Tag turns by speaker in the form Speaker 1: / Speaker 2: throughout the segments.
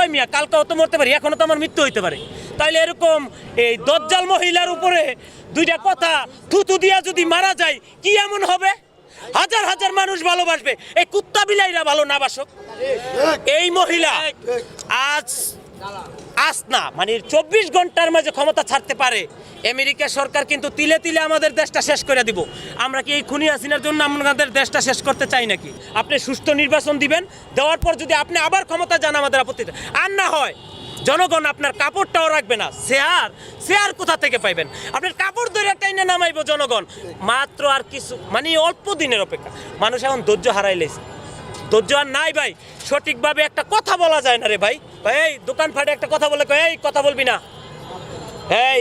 Speaker 1: ওই মিয়া কালকেও তো মরতে পারি এখনও তো আমার মৃত্যু হইতে পারে। তাইলে এরকম এই দজ্জাল মহিলার উপরে দুইটা কথা থুতু দিয়া যদি মারা যায় কি এমন হবে? হাজার হাজার মানুষ ভালোবাসবে এই কুত্তা বিলাইরা ভালো না বাসক। এই মহিলা আজ আজ না মানে চব্বিশ ঘণ্টার মাঝে ক্ষমতা ছাড়তে পারে। আমেরিকা সরকার কিন্তু তিলে তিলে আমাদের দেশটা শেষ করে দিব। আমরা কি এই খুনি হাসিনার জন্য আমাদের দেশটা শেষ করতে চাই নাকি? আপনি সুস্থ নির্বাচন দিবেন, দেওয়ার পর যদি আপনি আবার ক্ষমতা যান আমাদের আপত্তি। আর না হয়, জনগণ আপনার কাপড়টাও রাখবে না, শেয়ার শেয়ার কোথা থেকে পাইবেন? আপনার কাপড় ধরে টাইনে নামাইব জনগণ। মাত্র আর কিছু মানে অল্প দিনের অপেক্ষা। মানুষ এখন ধৈর্য হারাই লেছে। ধৈর্য আর নাই ভাই। সঠিকভাবে একটা কথা বলা যায় না রে ভাই। ভাই, এই দোকান ফাটে একটা কথা বলে এই কথা বলবি না। এই,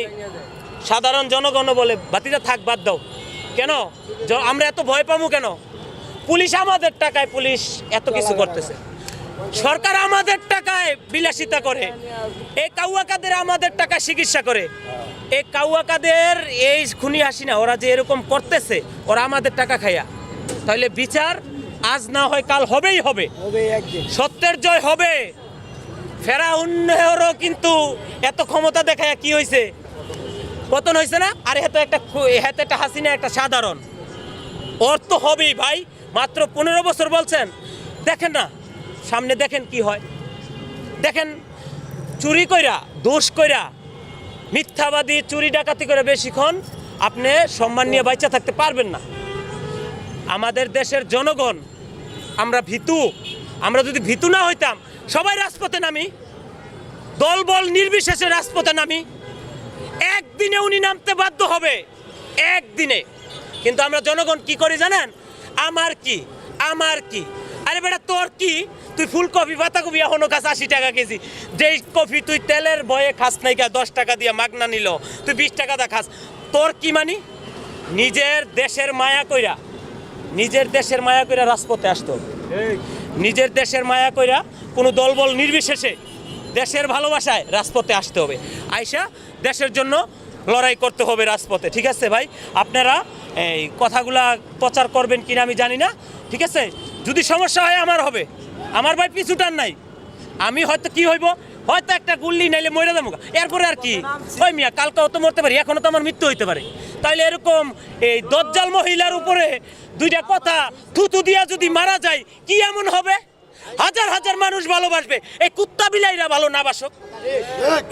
Speaker 1: সাধারণ জনগণ বলে, বাতিটা থাক, বাদ দাও। কেন? আমরা এত ভয় পাবো কেন? পুলিশ আমাদের টাকায় পুলিশ এত কিছু করতেছে। সরকার আমাদের টাকায় বিলাসিতা করে। এই কাউয়াকাদের আমাদের টাকায় চিকিৎসা করে। এই কাউয়াকাদের, এই খুনি হাসিনা, ওরা যে এরকম করতেছে, ওরা আমাদের টাকা খাইয়া তাহলে বিচার আজ না হয় কাল হবেই হবে। সত্যের জয় হবে। ফেরা ফেরাউনেরও কিন্তু এত ক্ষমতা দেখায় কি হয়েছে পতন হয়েছে না? আর এত একটা এত একটা হাসিনা একটা সাধারণ। ওর তো হবেই ভাই। মাত্র পনেরো বছর বলছেন। দেখেন না সামনে দেখেন কি হয়। দেখেন চুরি কইরা দোষ কইরা মিথ্যাবাদী চুরি ডাকাতি করে বেশিক্ষণ আপনি সম্মান নিয়ে বাইচা থাকতে পারবেন না। আমাদের দেশের জনগণ আমরা ভীতু। আমরা যদি ভীতু না হইতাম, সবাই রাজপথে নামি। দল বল নির্বিশেষে রাজপথে নামি। একদিনে উনি নামতে বাধ্য হবে, একদিনে। কিন্তু আমরা জনগণ কি করি জানেন? আমার কি? আমার কি? আরে বেটা, তোর কি? তুই ফুলকপি পাতাকপি এখনও খাস আশি টাকা কেজি। যেই কফি তুই তেলের বয়ে খাস নাই কা, দশ টাকা দিয়ে মাগনা নিল। তুই বিশ টাকা দা খাস। তোর কি মানি? নিজের দেশের মায়া কইরা। নিজের দেশের মায়া কইরা রাজপথে আসতো। নিজের দেশের মায়া কইরা কোনো দলবল নির্বিশেষে দেশের ভালোবাসায় রাজপথে আসতে হবে। আইসা দেশের জন্য লড়াই করতে হবে রাজপথে ঠিক আছে ভাই? আপনারা এই কথাগুলা প্রচার করবেন কিনা আমি জানি না ঠিক আছে? যদি সমস্যা হয় আমার হবে। আমার ভাই পিছুটার নাই। আমি হয়তো কি হইব? হয়তো একটা গুল্লি নাইলে মরে যাব এরপরে আর কি? ওই মিয়া কালকেও তো মরতে পারি এখনও তো আমার মৃত্যু হইতে পারে। তাইলে এরকম এই দজ্জাল মহিলার উপরে দুইটা কথা থুতু দিয়া যদি মারা যায়, কি এমন হবে? হাজার হাজার মানুষ ভালোবাসবে। এই কুত্তা বিলাইরা ভালো না বাসক।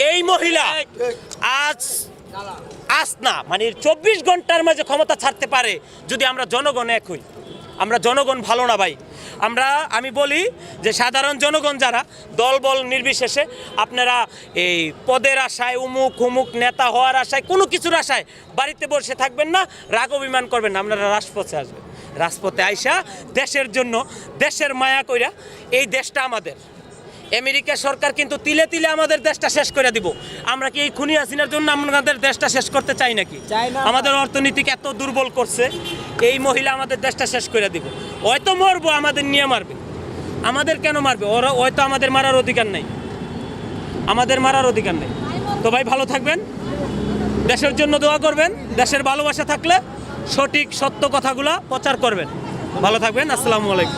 Speaker 1: এই মহিলা আজ আজ না মানে চব্বিশ ঘণ্টার মাঝে ক্ষমতা ছাড়তে পারে যদি আমরা জনগণ এক হই। আমরা জনগণ ভালো না ভাই। আমরা, আমি বলি যে সাধারণ জনগণ যারা, দলবল নির্বিশেষে আপনারা এই পদের আশায়, উমুক হুমুক নেতা হওয়ার আশায়, কোনো কিছুর আশায় বাড়িতে বসে থাকবেন না, রাগ অভিমান করবেন না, আপনারা রাজপথে আসবেন। রাজপথে আইসা দেশের জন্য, দেশের মায়া কইরা এই দেশটা আমাদের। আমেরিকা সরকার কিন্তু তিলে তিলে আমাদের দেশটা শেষ করে দিব। আমরা কি এই খুনি হাসিনার জন্য আমাদের দেশটা শেষ করতে চাই নাকি? আমাদের অর্থনীতিক এত দুর্বল করছে এই মহিলা আমাদের দেশটা শেষ করে দিব। হয়তো মরবো আমাদের নিয়ে মারবে। আমাদের কেন মারবে? ওরা হয়তো আমাদের মারার অধিকার নাই। আমাদের মারার অধিকার নেই। তো ভাই ভালো থাকবেন। দেশের জন্য দোয়া করবেন। দেশের ভালোবাসা থাকলে সঠিক সত্য কথাগুলা প্রচার করবেন। ভালো থাকবেন। আসসালামু আলাইকুম।